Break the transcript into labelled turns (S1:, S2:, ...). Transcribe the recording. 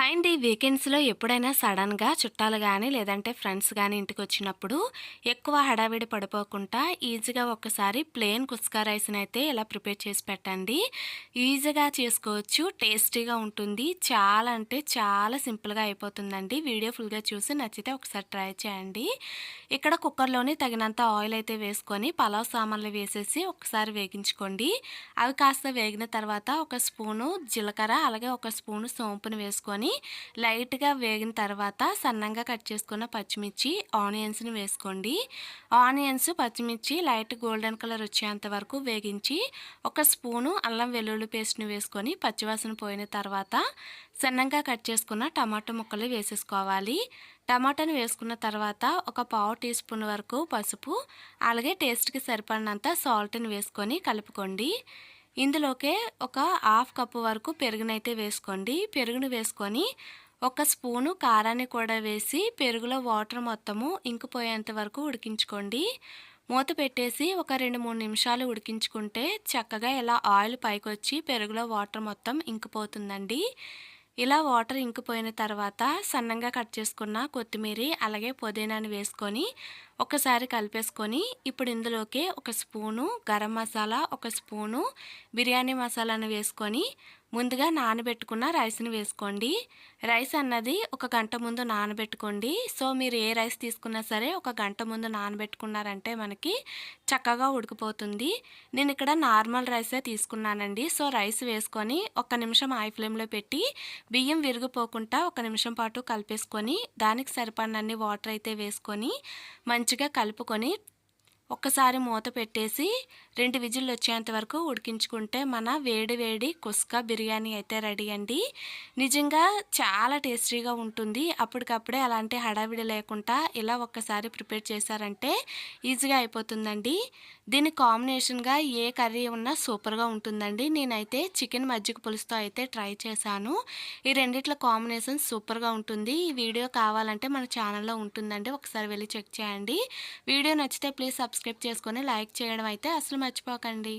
S1: Hi అండి వీకెండ్స్లో ఎప్పుడైనా సడన్గా చుట్టాలు కానీ లేదంటే ఫ్రెండ్స్ కానీ ఇంటికి వచ్చినప్పుడు ఎక్కువ హడావిడి పడిపోకుండా ఈజీగా ఒక్కసారి ప్లేన్ కుస్కా రైస్ని అయితే ఇలా ప్రిపేర్ చేసి పెట్టండి. ఈజీగా చేసుకోవచ్చు టేస్టీగా ఉంటుంది. చాలా అంటే చాలా సింపుల్గా అయిపోతుందండి. వీడియో ఫుల్గా చూసి నచ్చితే ఒకసారి ట్రై చేయండి. ఇక్కడ కుక్కర్లోని తగినంత ఆయిల్ అయితే వేసుకొని పలావ్ సామాన్లు వేసేసి ఒకసారి వేగించుకోండి. అవి కాస్త వేగిన తర్వాత ఒక స్పూను జీలకర్ర అలాగే ఒక స్పూను సోంపుని వేసుకొని లైట్గా వేగిన తర్వాత సన్నంగా కట్ చేసుకున్న పచ్చిమిర్చి ఆనియన్స్ని వేసుకోండి. ఆనియన్స్ పచ్చిమిర్చి లైట్ గోల్డెన్ కలర్ వచ్చేంత వరకు వేగించి ఒక స్పూను అల్లం వెల్లుల్లి పేస్ట్ని వేసుకొని పచ్చివాసన పోయిన తర్వాత సన్నంగా కట్ చేసుకున్న టమాటో ముక్కలు వేసేసుకోవాలి. టమాటాని వేసుకున్న తర్వాత ఒక పావు టీ స్పూన్ వరకు పసుపు అలాగే టేస్ట్కి సరిపడినంత సాల్ట్ని వేసుకొని కలుపుకోండి. ఇందులోకే ఒక హాఫ్ కప్పు వరకు పెరుగునైతే వేసుకోండి. పెరుగును వేసుకొని ఒక స్పూను కారాన్ని కూడా వేసి పెరుగులో వాటర్ మొత్తము ఇంకిపోయేంత వరకు ఉడికించుకోండి. మూత పెట్టేసి ఒక రెండు మూడు నిమిషాలు ఉడికించుకుంటే చక్కగా ఇలా ఆయిల్ పైకి వచ్చి పెరుగులో వాటర్ మొత్తం ఇంకిపోతుందండి. ఇలా వాటర్ ఇంకిపోయిన తర్వాత సన్నంగా కట్ చేసుకున్న కొత్తిమీర అలాగే పుదీనాని వేసుకొని ఒకసారి కలిపేసుకొని ఇప్పుడు ఇందులోకి ఒక స్పూను గరం మసాలా ఒక స్పూను బిర్యానీ మసాలాను వేసుకొని ముందుగా నానబెట్టుకున్న రైస్ని వేసుకోండి. రైస్ అన్నది ఒక గంట ముందు నానబెట్టుకోండి. సో మీరు ఏ రైస్ తీసుకున్నా సరే ఒక గంట ముందు నానబెట్టుకున్నారంటే మనకి చక్కగా ఉడికిపోతుంది. నేను ఇక్కడ నార్మల్ రైసే తీసుకున్నానండి. సో రైస్ వేసుకొని ఒక నిమిషం ఐ ఫ్లేమ్లో పెట్టి బియ్యం విరిగిపోకుండా ఒక నిమిషం పాటు కలిపేసుకొని దానికి సరిపడినన్ని వాటర్ అయితే వేసుకొని మంచిగా కలుపుకొని ఒక్కసారి మూత పెట్టేసి రెండు విజిల్లు వచ్చేంత వరకు ఉడికించుకుంటే మన వేడి వేడి కుస్కా బిర్యానీ అయితే రెడీ అండి. నిజంగా చాలా టేస్టీగా ఉంటుంది. అప్పటికప్పుడే అలాంటి హడావిడి లేకుండా ఇలా ఒక్కసారి ప్రిపేర్ చేశారంటే ఈజీగా అయిపోతుందండి. దీని కాంబినేషన్గా ఏ కర్రీ ఉన్నా సూపర్గా ఉంటుందండి. నేనైతే చికెన్ మజ్జిగ పులుసుతో అయితే ట్రై చేశాను. ఈ రెండిట్ల కాంబినేషన్ సూపర్గా ఉంటుంది. ఈ వీడియో కావాలంటే మన ఛానల్లో ఉంటుందండి. ఒకసారి వెళ్ళి చెక్ చేయండి. వీడియో నచ్చితే ప్లీజ్ సబ్స్క్రైబ్ చేసుకొని లైక్ చేయడం అయితే అసలు మర్చిపోకండి.